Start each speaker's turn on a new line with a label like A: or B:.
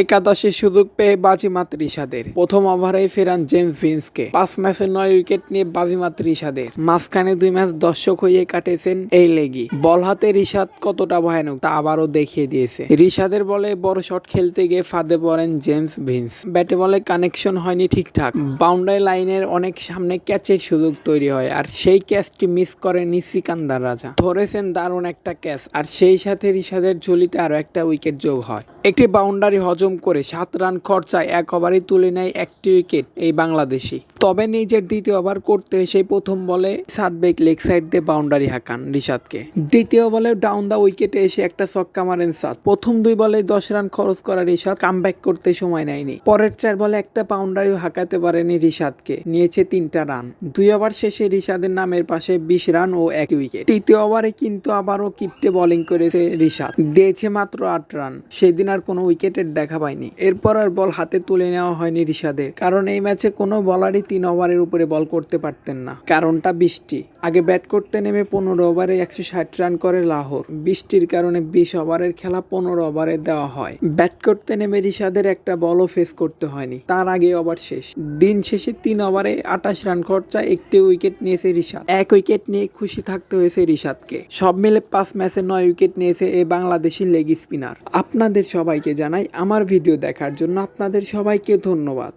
A: একাদশে সুযোগ পেয়ে বাজিমাত রিশাদের। প্রথম ওভারে ফেরান জেমস ভিন্সকে। পাঁচ ম্যাচে নয় উইকেট নিয়ে বাজিমাত রিশাদের। মাঝখানে দুই ম্যাচ দর্শক হয়ে কাটেছেন এই লেগি। বল হাতে রিশাদ কতটা ভয়ানক তা আবারও দেখিয়ে দিয়েছে। রিশাদের বলে বড় শট খেলতে গিয়ে ফাঁদে পড়েন জেমস ভিন্স। ব্যাটে বলে কানেকশন হয়নি ঠিকঠাক। বাউন্ডারি লাইনের অনেক সামনে ক্যাচের সুযোগ তৈরি হয় আর সেই ক্যাচটি মিস করেনি সিকান্দার রাজা। ধরেছেন দারুণ একটা ক্যাচ আর সেই সাথে রিশাদের ঝুলিতে আরও একটা উইকেট যোগ হয়। একটি বাউন্ডারি হজম করে সাত রান খরচায় এক ওভারে তুলে নেয় একটি উইকেট এই বাংলাদেশি। তবে নিজের দ্বিতীয় ওভার করতে এসে প্রথম বলে সাদবেক লেগ সাইড দিয়ে বাউন্ডারি হাঁকান রিশাদকে। দ্বিতীয় বলে ডাউন দা উইকেটে এসে একটা ছক্কা মারেন সাদ। প্রথম দুই বলে দশ রান খরচ করা রিশাদ কামব্যাক করতে সময় নেয়নি। পরের চার বলে একটা বাউন্ডারিও হাঁকাতে পারেনি রিশাদকে, নিয়েছে তিনটা রান। দুই ওভার শেষে রিশাদের নামের পাশে বিশ রান ও এক উইকেট। তৃতীয় ওভারে কিন্তু আবারও কিপটে বোলিং করেছে রিশাদ। দিয়েছে মাত্র আট রান। সেদিন আর কোনো উইকেটের দেখা পায়নি এরপর আর বল হাতে তুলে নেওয়া হয়নি ঋষাদের কারণ এই ম্যাচে কোনো বলারই তিন ওভারের উপরে বল করতে পারতেন না। কারণটা বৃষ্টি। আগে ব্যাট করতে নেমে পনেরো ওভারে একশো ষাট রান করে লাহোর। বৃষ্টির কারণে বিশ ওভারের খেলা পনেরো ওভারে দেওয়া হয়। ব্যাট করতে নেমে রিশাদের একটা বলও ফেস করতে হয়নি। তার আগে ওভার শেষ। দিন শেষে তিন ওভারে আঠাশ রান খরচা একটি উইকেট নিয়েছে রিশাদ। এক উইকেট নিয়ে খুশি থাকতে হয়েছে রিশাদকে। সব মিলে পাঁচ ম্যাচে নয় উইকেট নিয়েছে এই বাংলাদেশি লেগ স্পিনার। আপনাদের সবাইকে জানাই আমার ভিডিও দেখার জন্য আপনাদের সবাইকে ধন্যবাদ।